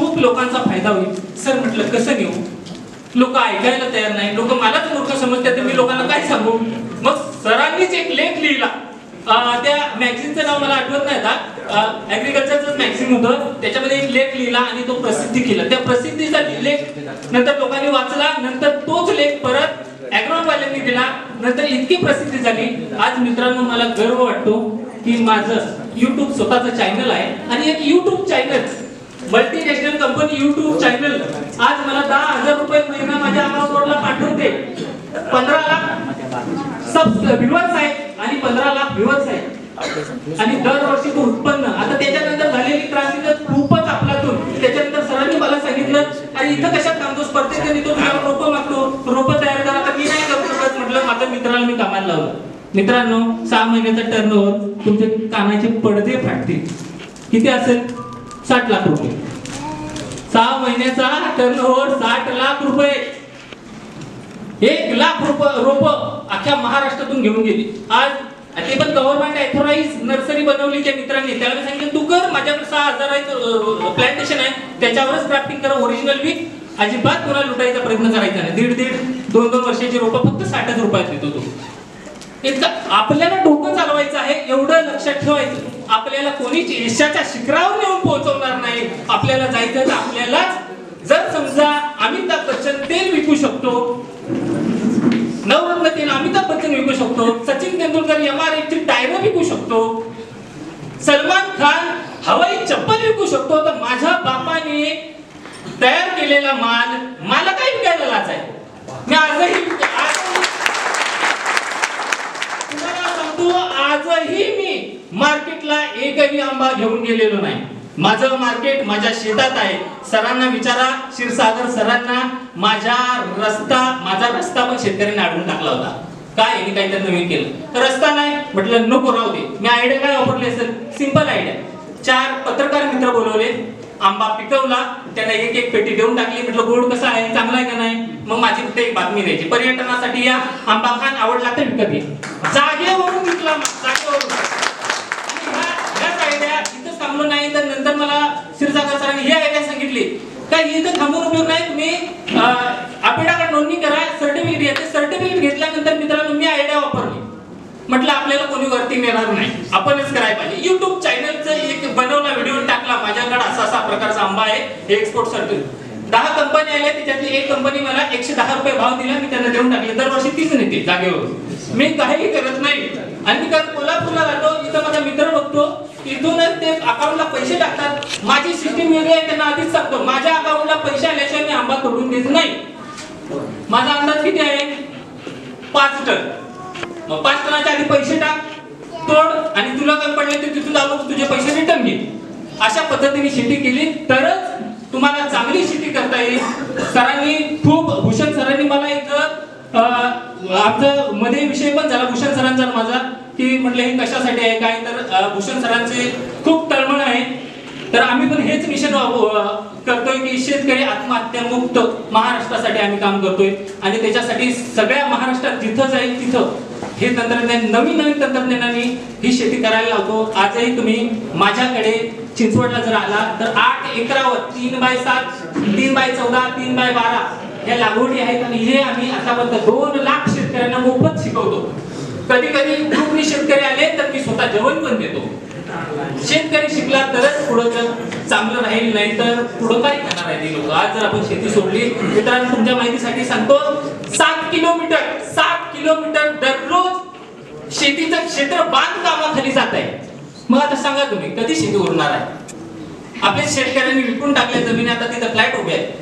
खूप लोकांचा फायदा होईल. सर म्हटलं कसं घेऊ? लोक ऐकायला तयार नाही लोक मलाच मूर्ख समजतात तर मी लोकांना काय सांगू? मग सरांनीच एक लेख लिहिला त्या मॅगझिनचं नाव मला आठवत नाही आता. ऍग्रिकल्चरचं मॅगझिन होतं. त्याच्यामध्ये एक लेख लिहिला आणि तो प्रसिद्धी केला. त्या प्रसिद्धीचा लेख नंतर लोकांनी वाचला. नंतर तोच लेख परत अॅग्रोनवाल्यांनी दिला नंतर इतकी प्रसिद्धी झाली. आज मित्रांनो मला गर्व वाटतो की माझं युट्यूब स्वतःचं चॅनल आहे आणि एक YouTube channel multinational company YouTube channel आज मला दहा हजार रुपये महिना माझ्या अकाउंटला पाठवते. पंधरा लाख सब व्ह्युअर्स आहेत आणि पंधरा लाख व्ह्युअर्स आहेत. आणि दरवर्षी तो उत्पन्न. आता त्याच्यानंतर झालेली क्रांती तर खूपच आपलातून. त्याच्यानंतर सरांनी मला सांगितलं अरे इथं कशात थांबतो स्पर्धेत जण तो तुला रोपं मागतो. रोपं तयार करा. तर मी नाही करू शकत. म्हटलं माझ्या मित्राला मी कामाला लावलं. मित्रांनो सहा महिन्याचा टर्न ओव्हर तुमचे कानाचे पडदे फाटतील. किती असेल? साठ लाख रुपये. सहा महिन्याचा टर्न साठ लाख रुपये. एक लाख रुपये रोप अख्ख्या महाराष्ट्रातून घेऊन गेली. आज ते पण गव्हर्नमेंट ऑथोराइज नर्सरी बनवली त्या मित्रांनी. त्याला सांगितलं तू कर माझ्याकडे सहा हजार प्लांटेशन आहे. त्याच्यावरच क्राफ्टिंग करा ओरिजिनल बी. अजिबात कोणाला लुटायचा प्रयत्न करायचा नाही. दीड दीड दोन दोन वर्षाची रोपं फक्त साठच रुपयात देतो तो. इतकं आपल्याला डोकं चालवायचं आहे एवढं लक्षात ठेवायचं. आपल्याला कोणीच यशाच्या शिखरावर नेऊन पोहोचवणार नाही. आपल्याला जायचं तर आपल्यालाच. जर समजा अमिताभ बच्चन तेल विकू शकतो नवरत्न तेल अमिताभ बच्चन विकू शकतो सचिन तेंडुलकर एम आर ची टायर विकू शकतो सलमान खान हवाई चप्पल विकू शकतो तर माझ्या बापाने तयार केलेला माल मला काय विकायला लाच आहे? मी आजही आजही तुम्हाला सांगतो आजही मी मार्केटला एकही आंबा घेऊन गेलेलो नाही. माझं मार्केट माझ्या शेतात आहे. सरांना विचारा क्षीरसागर सरांना माझ्या रस्ता माझा रस्ता पण शेतकऱ्यांनी अडवून टाकला होता. काय यांनी काहीतरी नवीन केलं. तर रस्ता नाही म्हटलं नको राहू दे. मी आयडिया काय वापरली असेल? सिंपल आयडिया चार पत्रकार मित्र बोलवले. आंबा पिकवला त्यांना एक एक पेटी देऊन टाकली. म्हटलं गोड कसा आहे? चांगला आहे का नाही? मग माझी फक्त एक बातमी द्यायची. पर्यटनासाठी या आंबा खान आवडला तर विकत घे. जागेवरून विकला मग, जागेवरून. इथं थांबलो नाही तर नंतर मला क्षीरसागर सरांनी ही आयडिया सांगितली. काय इथं थांबून उपयोग नाही तुम्ही आपल्याकडे नोंदणी करा सर्टिफिकेट घ्या. ते सर्टिफिकेट घेतल्यानंतर मित्रांनो मी आयडिया वापरली. म्हटलं आपल्याला कोणी वरती नेणार नाही. आपणच करायला पाहिजे. युट्यूब चॅनलचं एक बनवला व्हिडिओ टाकला माझ्याकडे असा असा प्रकारचा आंबा आहे हे एक्सपोर्ट दहा कंपनी आल्या त्याच्यातली एक कंपनी मला एकशे दहा रुपये भाव दिला मी त्यांना देऊन टाकले. दरवर्षी तीच नेते जागेवर. मी काहीही करत नाही. आणि मी काल कोल्हापूरला राहतो इथं माझा मित्र बघतो इथूनच ते अकाउंटला पैसे टाकतात. माझी सिस्टीम वेगळी आहे त्यांना आधीच सांगतो. माझ्या अकाउंटला पैसे आल्याशिवाय मी आंबा तोडून देत नाही. माझा अंदाज किती आहे? पाच टन. मग पाच टनाच्या आधी पैसे टाक तोड. आणि तुला काय पडले ते तिथून आलो तुझे पैसे रिटर्न घे. अशा पद्धतीने शेती केली तरच तुम्हाला चांगली शेती करता येईल. सरांनी खूप भूषण सरांनी मला एक आमचं मध्ये विषय पण झाला भूषण सरांचा माझा की म्हटलं हे कशासाठी आहे काय? तर भूषण सरांचे खूप तळमळ आहे. तर आम्ही पण हेच मिशन करतोय की शेतकरी आत्महत्या मुक्त महाराष्ट्रासाठी आम्ही काम करतोय. आणि त्याच्यासाठी सगळ्या महाराष्ट्रात जिथं जाईल तिथं हे तंत्रज्ञान नवीन नवीन तंत्रज्ञानाने ही शेती करायला लावतो. आजही तुम्ही माझ्याकडे चिंचवडला जर आला तर आठ एकरावर तीन बाय सात तीन बाय चौदा तीन बाय बारा या लागवडी आहेत आणि हे आम्ही आतापर्यंत दोन लाख शेतकऱ्यांना मोफत शिकवतो. कधी कधी ग्रुपनी शेतकरी आले तर मी स्वतः जेवण पण देतो. शेतकरी शिकला तरच पुढं चांगलं राहील नाही तर पुढं काय करणार आहे लोक. आज जर आपण शेती सोडली मित्रांनो तुमच्या माहितीसाठी सांगतो सात किलोमीटर सात किलोमीटर शेतीचं क्षेत्र बांधकामाखाली जात आहे. मग आता सांगा तुम्ही कधी शेती उरणार आहे? आपल्या शेतकऱ्यांनी विकून टाकल्या जमिनी आता तिथं फ्लॅट उभे आहेत.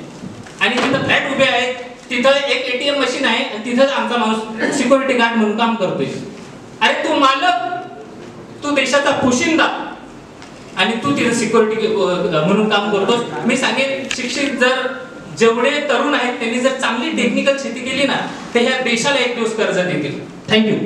आणि तिथं फ्लॅट उभे आहेत तिथं एक एटीएम मशीन आहे आणि तिथंच आमचा माणूस सिक्युरिटी गार्ड म्हणून काम करतोय. अरे तू मालक तू देशाचा पोशिंदा आणि तू तिथं सिक्युरिटी म्हणून काम करतोस. मी सांगेन शिक्षित जर जेवढे तरुण आहेत त्यांनी जर चांगली टेक्निकल शेती केली ना तर ह्या देशाला एक दिवस कर्ज देतील. थँक्यू